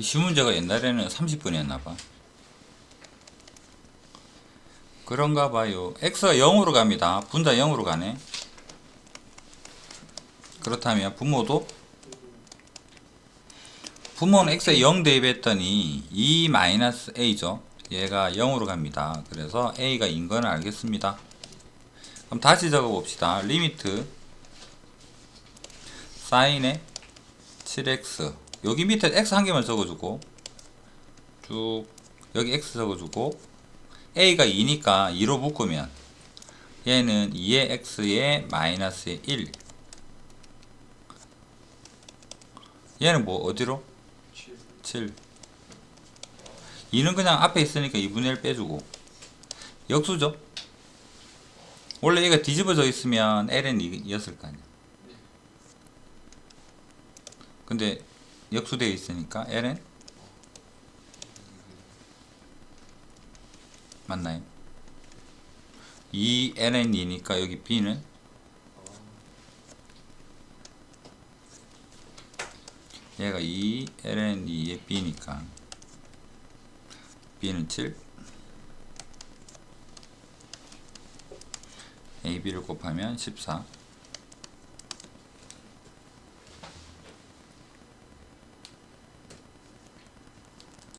이 시문제가 옛날에는 30분이었나 봐. 그런가 봐요. x가 0으로 갑니다. 분자 0으로 가네. 그렇다면 분모도 분모는 x에 0 대입했더니 2 마이너스 a죠. 얘가 0으로 갑니다. 그래서 a가 인건 알겠습니다. 그럼 다시 적어 봅시다. 리미트 사인의 7x 여기 밑에 x 한 개만 적어주고 쭉 여기 x 적어주고 a가 2니까 2로 묶으면 얘는 2의 x에 마이너스의 1 얘는 뭐 어디로? 7 2는 그냥 앞에 있으니까 2분의 1 빼주고. 역수죠? 원래 얘가 뒤집어져 있으면 ln 2였을 거 아니야. 근데 역수되어 있으니까 ln 맞나요? 2 ln 2니까 여기 b는 얘가 2 ln 2의 b니까 b는 7 ab를 곱하면 14